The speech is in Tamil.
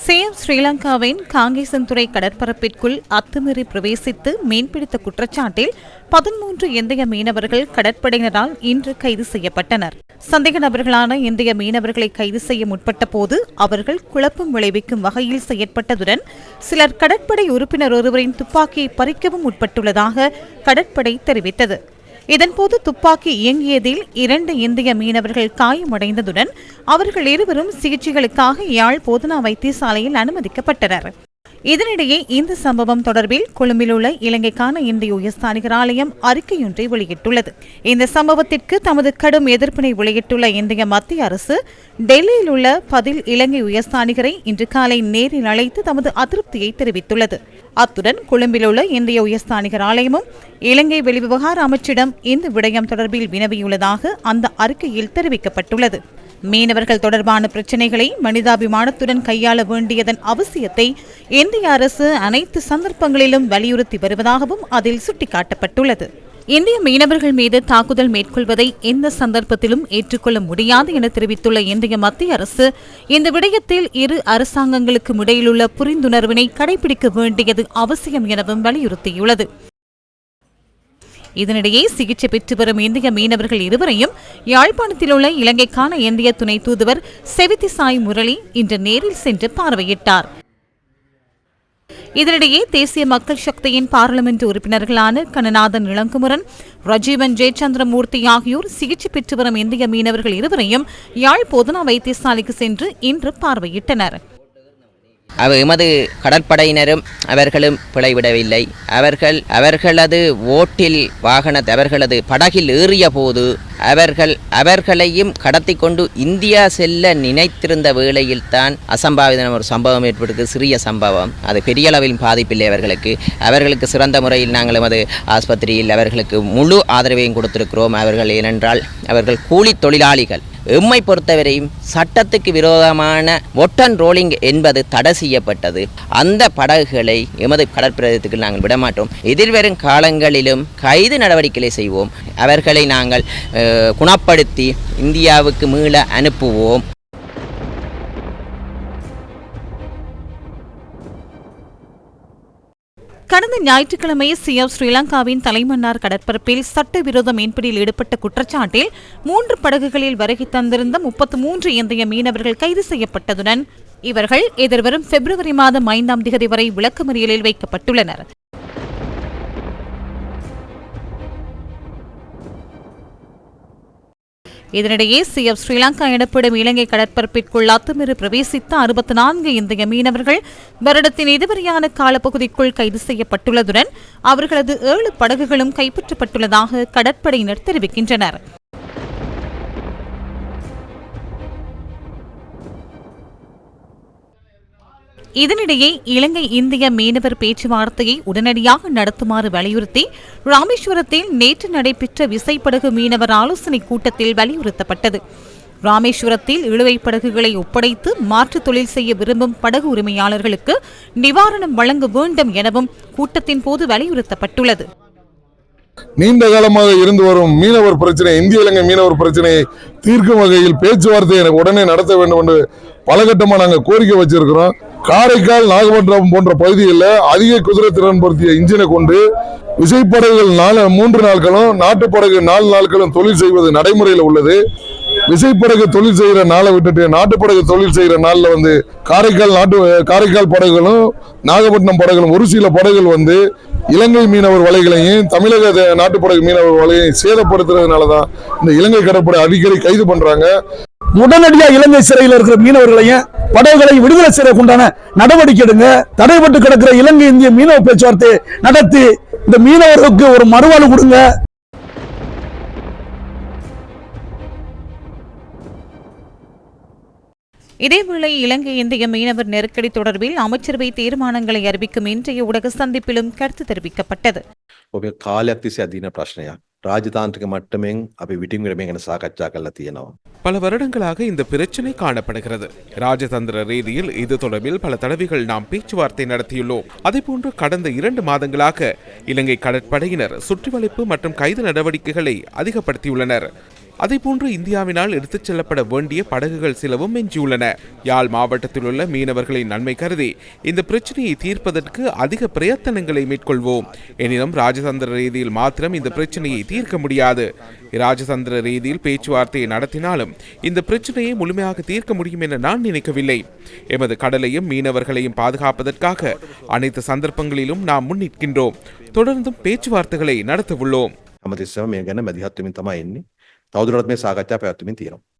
சேம் ஸ்ரீலங்காவின் காங்கேசன்துறை கடற்பரப்பிற்குள் அத்துமீறி பிரவேசித்து மீன்பிடித்த குற்றச்சாட்டில் பதிமூன்று இந்திய மீனவர்கள் கடற்படையினரால் இன்று கைது செய்யப்பட்டனர். சந்தேக நபர்களான இந்திய மீனவர்களை கைது செய்ய முற்பட்ட போது அவர்கள் குழப்பம் விளைவிக்கும் வகையில் செயற்பட்டதுடன் சிலர் கடற்படை உறுப்பினர் ஒருவரின் துப்பாக்கியை பறிக்கவும் முற்பட்டுள்ளதாக கடற்படை தெரிவித்தது. இதன்போது துப்பாக்கி இயங்கியதில் இரண்டு இந்திய மீனவர்கள் காயமடைந்ததுடன் அவர்கள் இருவரும் சிகிச்சைகளுக்காக யாழ் போதனா வைத்தியசாலையில் அனுமதிக்கப்பட்டனர். இதனிடையே இந்த சம்பவம் தொடர்பில் கொழும்பில் உள்ள இலங்கைக்கான இந்திய உயர்ஸ்தானிகர் ஆலயம் அறிக்கையொன்றை வெளியிட்டுள்ளது. இந்த சம்பவத்திற்கு தமது கடும் எதிர்ப்பினை வெளியிட்டுள்ள இந்திய மத்திய அரசு டெல்லியில் உள்ள பதில் இலங்கை உயர்ஸ்தானிகரை இன்று காலை நேரில் அழைத்து தமது அதிருப்தியை தெரிவித்துள்ளது. அத்துடன் கொழும்பில் உள்ள இந்திய உயர்ஸ்தானிகர் ஆலயமும் இலங்கை வெளிவிவகார அமைச்சிடம் இந்த விடயம் தொடர்பில் வினவியுள்ளதாக அந்த அறிக்கையில் தெரிவிக்கப்பட்டுள்ளது. மீனவர்கள் தொடர்பான பிரச்சினைகளை மனிதாபிமானத்துடன் கையாள வேண்டியதன் அவசியத்தை இந்திய அரசு அனைத்து சந்தர்ப்பங்களிலும் வலியுறுத்தி வருவதாகவும் அதில் சுட்டிக்காட்டப்பட்டுள்ளது. இந்திய மீனவர்கள் மீது தாக்குதல் மேற்கொள்வதை எந்த சந்தர்ப்பத்திலும் ஏற்றுக்கொள்ள முடியாது என தெரிவித்துள்ள இந்திய மத்திய அரசு இந்த விடயத்தில் இரு அரசாங்கங்களுக்கும் இடையிலுள்ள புரிந்துணர்வினை கடைபிடிக்க வேண்டியது அவசியம் எனவும் வலியுறுத்தியுள்ளது. இதனிடையே சிகிச்சை பெற்று வரும் இந்திய மீனவர்கள் இருவரையும் யாழ்ப்பாணத்தில் உள்ள இலங்கைக்கான இந்திய துணை தூதுவர் செவித்தி சாய் முரளி இன்று நேரில் சென்று பார்வையிட்டார். இதனிடையே தேசிய மக்கள் சக்தியின் பாராளுமன்ற உறுப்பினர்களான கண்ணநாதன் இளங்குமரன் ரஜீவன் ஜெயச்சந்திரமூர்த்தி ஆகியோர் சிகிச்சை பெற்று வரும் இந்திய மீனவர்கள் இருவரையும் யாழ் போதனா வைத்தியசாலைக்கு சென்று இன்று பார்வையிட்டனர். அவ எமது கடற்படையினரும் அவர்களும் பிழைவிடவில்லை. அவர்கள் அவர்களது ஓட்டில் வாகன அவர்களது படகில் ஏறிய போது அவர்கள் அவர்களையும் கடத்தி கொண்டு இந்தியா செல்ல நினைத்திருந்த வேளையில்தான் அசம்பாவிதம் ஒரு சம்பவம் ஏற்பட்டது சிறிய சம்பவம். அது பெரிய அளவில் பாதிப்பில்லை அவர்களுக்கு. அவர்களுக்கு சிறந்த முறையில் நாங்கள் எமது ஆஸ்பத்திரியில் அவர்களுக்கு முழு ஆதரவையும் கொடுத்திருக்கிறோம். அவர்கள் ஏனென்றால் அவர்கள் கூலி தொழிலாளிகள். எம்மை பொறுத்தவரையும் சட்டத்துக்கு விரோதமான ஒட்டன் ரோலிங் என்பது தடை செய்யப்பட்டது. அந்த படகுகளை எமது கடற்பிரதேசத்துக்கு நாங்கள் விடமாட்டோம். எதிர்வரும் காலங்களிலும் கைது நடவடிக்கைகளை செய்வோம். அவர்களை நாங்கள் குணப்படுத்தி இந்தியாவுக்கு மீள அனுப்புவோம். கடந்த ஞாயிற்றுக்கிழமை சிஎம் ஸ்ரீலங்காவின் தலைமன்னார் கடற்பரப்பில் சட்டவிரோத மீன்பிடியில் ஈடுபட்ட குற்றச்சாட்டில் மூன்று படகுகளில் வருகை தந்திருந்த முப்பத்து மூன்று இந்திய மீனவர்கள் கைது செய்யப்பட்டதுடன் இவர்கள் எதிர்வரும் பிப்ரவரி மாதம் ஐந்தாம் திகதி வரை விளக்கமறியலில் வைக்கப்பட்டுள்ளனர். இதனிடையே சிஎம் ஸ்ரீலங்கா எனப்படும் இலங்கை கடற்பரப்பிற்குள் அத்துமீறி பிரவேசித்த அறுபத்தி நான்கு இந்திய மீனவர்கள் வருடத்தின் இதுவரையான காலப்பகுதிக்குள் கைது செய்யப்பட்டுள்ளதுடன் அவர்களது ஏழு படகுகளும் கைப்பற்றப்பட்டுள்ளதாக கடற்படையினர் தெரிவிக்கின்றனர். இதனிடையே இலங்கை இந்திய மீனவர் பேச்சுவார்த்தையை உடனடியாக நடத்துமாறு வலியுறுத்தி ராமேஸ்வரத்தில் நேற்று நடைபெற்ற விசைப்படகு மீனவர் ஆலோசனை கூட்டத்தில் வலியுறுத்தப்பட்டது. ராமேஸ்வரத்தில் இழுவைப் படகுகளை ஒப்படைத்து மாற்று தொழில் செய்ய விரும்பும் படகு உரிமையாளர்களுக்கு நிவாரணம் வழங்க வேண்டும் எனவும் கூட்டத்தின் போது வலியுறுத்தப்பட்டுள்ளது. நீண்ட காலமாக இருந்து வரும் மீனவர் பிரச்சனை இந்திய இலங்கை மீனவர் பிரச்சனையை தீர்க்கும் வகையில் பேச்சுவார்த்தை எனக்கு உடனே நடத்த வேண்டும் என்று பலகட்டமாக நாங்கள் கோரிக்கை வச்சிருக்கிறோம். காரைக்கால் நாகப்பட்டினம் போன்ற பகுதிகளில் அதிக குதிரை திறன் பொருத்திய இன்ஜினை கொண்டு விசைப்படகுகள் நாலு மூன்று நாட்களும் நாட்டுப்படகு நாலு நாட்களும் தொழில் செய்வது நடைமுறையில் உள்ளது. விசைப்படகு தொழில் செய்கிற நாளை விட்டுட்டு நாட்டுப்படகு தொழில் செய்கிற நாளில் வந்து காரைக்கால் நாட்டு காரைக்கால் படகுகளும் நாகப்பட்டினம் படகுகளும் ஒரு சில படகுகள் வந்து இலங்கை மீனவர் வலைகளையும் தமிழக நாட்டுப்படகு மீனவர் வலையையும் சேதப்படுத்துறதுனால தான் இந்த இலங்கை கடற்படை அடிக்கடி கைது பண்ணுறாங்க உடனடியாக இலங்கை சிறையில் இருக்கிற மீனவர்களையும் படகுகளை விடுதலை செய்யறதுக்குண்டான நடவடிக்கை எடுங்க. தடைபட்டு கிடக்கிற இலங்கை இந்திய மீனவ பேச்சுவார்த்தை நடத்தி இந்த மீனவர்களுக்கு ஒரு மறுவாழ்வு கொடுங்க. இதேவேளை இலங்கை இந்திய மீனவர் நெருக்கடி தொடர்பில் அமைச்சரவை தீர்மானங்களை அறிவிக்கும் இன்றைய ஊடக சந்திப்பிலும் கருத்து தெரிவிக்கப்பட்டது. கால அதிசய அதீன பிரச்சனையா රාජතාන්ත්‍රික මට්ටමෙන් අපි විටින් විට මේ ගැන සාකච්ඡා කරලා තියෙනවා. பல வருடங்களாக இந்த பிரச்சினை காணப்படுகிறது ராஜதந்திர ரீதியில் இது தொடர்பில் பல தடவைகள் நாம் பேச்சுவார்த்தை நடத்தியுள்ளோம் அதேபோன்று கடந்த இரண்டு மாதங்களாக இலங்கை கடற்படையினர் சுற்றிவளைப்பு மற்றும் கைது நடவடிக்கைகளை அதிகப்படுத்தியுள்ளனர் அதேபோன்று இந்தியாவினால் எடுத்துச் செல்லப்பட வேண்டிய படகுகள் சிலவும் எஞ்சியுள்ளன யாழ் மாவட்டத்தில் உள்ள மீனவர்களின் நன்மை கருதி இந்த பிரச்சனையை தீர்ப்பதற்கு அதிக பிரயத்தனங்களை மேற்கொள்வோம் எனினும் ராஜதந்திர ரீதியில் மாத்திரம் இந்த பிரச்சனையை தீர்க்க முடியாது ராஜதந்திர ரீதியில் பேச்சுவார்த்தையை நடத்தினாலும் இந்த பிரச்சனையை முழுமையாக தீர்க்க முடியும் என நான் நினைக்கவில்லை எமது கடலையும் மீனவர்களையும் பாதுகாப்பதற்காக அனைத்து சந்தர்ப்பங்களிலும் நாம் முன்னிற்கின்றோம் தொடர்ந்தும் பேச்சுவார்த்தைகளை நடத்தவுள்ளோம் හැමතිස්සම මේ ගැන මැදිහත්වමින් තමයි එන්නේ තවදුරටත් මේ සාකච්ඡා පැවැත්වමින් තියෙනවා.